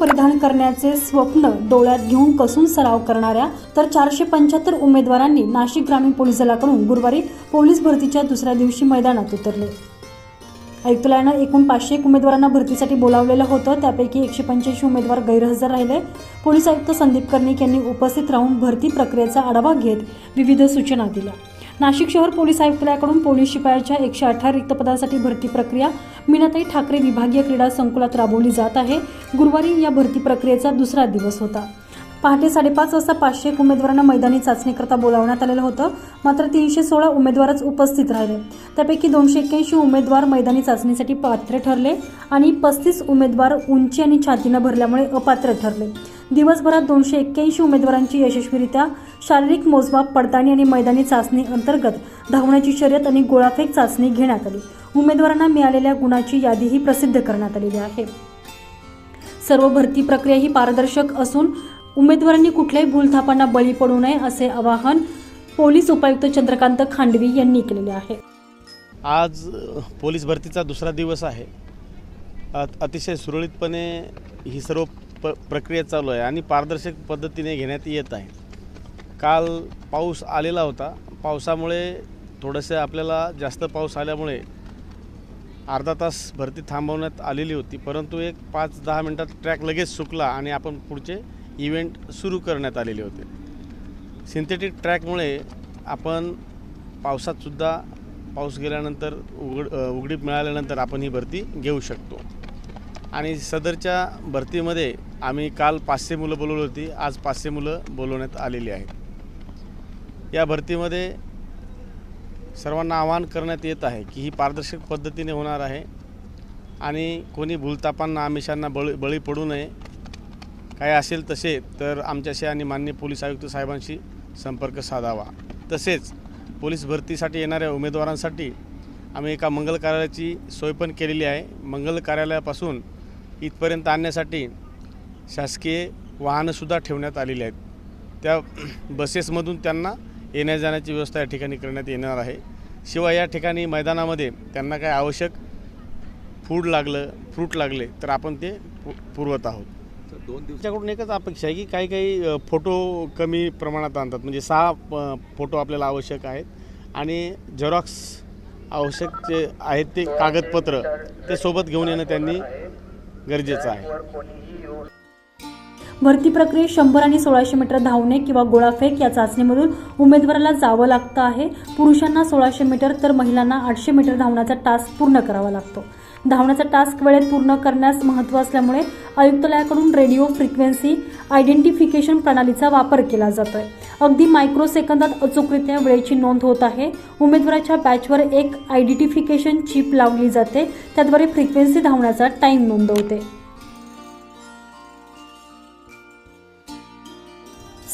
परिधान करण्याचे स्वप्न डोळ्यात घेऊन कसून सराव करणाऱ्या तर चारशे पंच्याहत्तर उमेदवारांनी नाशिक ग्रामीण पोलीस दलाकडून गुरुवारी पोलीस भरतीच्या दुसऱ्या दिवशी मैदानात उतरले. आयुक्तालयानं एकूण पाचशे एक उमेदवारांना भरतीसाठी बोलावलेलं होतं त्यापैकी एकशे पंच्याऐंशी उमेदवार गैरहजर राहिले. पोलीस आयुक्त संदीप कर्णिक यांनी उपस्थित राहून भरती प्रक्रियेचा आढावा घेत विविध सूचना दिल्या. नाशिक शहर पोलीस आयुक्तालयाकडून पोलीस शिपायाच्या एकशे अठरा रिक्त पदासाठी भरती प्रक्रिया मीनाताई ठाकरे विभागीय क्रीडा संकुलात राबवली जात आहे. गुरुवारी या भरती प्रक्रियेचा दुसरा दिवस होता. पहाटे साडेपाच वाजता पाचशे एक उमेदवारांना मैदानी चाचणीकरता बोलावण्यात आलेलं होतं. मात्र तीनशे सोळा उमेदवारच उपस्थित राहिले. त्यापैकी दोनशे एक्क्याऐंशी उमेदवार मैदानी चाचणीसाठी पात्र ठरले आणि पस्तीस उमेदवार उंची आणि छातीनं भरल्यामुळे अपात्र ठरले. दिवसभरात दोनशे एक्क्याऐंशी उमेदवारांची यशस्वीरित्या शारीरिक मोजमाप पडताळणी आणि मैदानी चाचणी अंतर्गत धावण्याची शर्यत आणि गोळाफेक चाचणी घेण्यात आली. उमेदवारांना मिळालेल्या गुणाची यादीही प्रसिद्ध करण्यात आलेली आहे. सर्व भरती प्रक्रिया ही पारदर्शक असून उमेदवारांनी कुठल्याही भूलथापांना बळी पडू नये असे आवाहन पोलीस उपायुक्त चंद्रकांत खांडवी यांनी केलेले आहे. आज पोलीस भरतीचा दुसरा दिवस आहे. अतिशय सुरळीतपणे ही सर्व प प्रक्रिया चालू आहे आणि पारदर्शक पद्धतीने घेण्यात येत आहे. काल पाऊस आलेला होता. पावसामुळे थोडंसं आपल्याला जास्त पाऊस आल्यामुळे अर्धा तास भरती थांबवण्यात आलेली होती. परंतु एक पाच दहा मिनटात ट्रॅक लगेच सुकला आणि आपण पुढचे इव्हेंट सुरू करण्यात आलेले होते. सिंथेटिक ट्रॅकमुळे आपण पावसातसुद्धा पाऊस गेल्यानंतर उघड उघडीप मिळाल्यानंतर आपण ही भरती घेऊ शकतो. आणि सदरच्या भरतीमध्ये आम्ही काल पाचशे मुलं बोलवली होती. आज पाचशे मुलं बोलवण्यात आलेली आहेत. या भरतीमध्ये सर्वांना आवाहन करण्यात येत आहे की ही पारदर्शक पद्धतीने होणार आहे आणि कोणी भूलतापांना आमिषांना बळी बळी पडू नये. काय असेल तसे तर आमच्याशी आणि मान्य पोलीस आयुक्त साहेबांशी संपर्क साधावा. तसेच पोलीस भरतीसाठी येणाऱ्या उमेदवारांसाठी आम्ही एका मंगल कार्यालयाची सोय पण केलेली आहे. मंगल कार्यालयापासून इथपर्यंत आणण्यासाठी शासकीय वाहनंसुद्धा ठेवण्यात आलेली आहेत. त्या बसेसमधून त्यांना येण्या जाण्याची व्यवस्था या ठिकाणी करण्यात येणार आहे. शिवाय या ठिकाणी मैदानामध्ये त्यांना काय आवश्यक फूड लागलं फ्रूट लागले तर आपण ते पु पुरवत आहोत. त्याच्याकडून एकच अपेक्षा आहे की काही काही फोटो कमी प्रमाणात आणतात. म्हणजे सहा फोटो आपल्याला आवश्यक आहेत आणि झेरॉक्स आवश्यक जे आहेत ते कागदपत्र ते सोबत घेऊन येणं त्यांनी गरजेचं आहे. भरती प्रक्रियेत शंभर आणि सोळाशे मीटर धावणे किंवा गोळाफेक या चाचणीमधून उमेदवाराला जावं लागतं आहे. पुरुषांना सोळाशे मीटर तर महिलांना आठशे मीटर धावण्याचा टास्क पूर्ण करावा लागतो. धावण्याचा टास्क वेळेत पूर्ण करण्यास महत्त्व असल्यामुळे आयुक्तालयाकडून रेडिओ फ्रिक्वेन्सी आयडेंटिफिकेशन प्रणालीचा वापर केला जातोय. अगदी मायक्रो सेकंदात अचूकरित्या वेळेची नोंद होत आहे. उमेदवाराच्या बॅचवर एक आयडेंटिफिकेशन चिप लावली जाते. त्याद्वारे फ्रिक्वेन्सी धावण्याचा टाईम नोंदवते.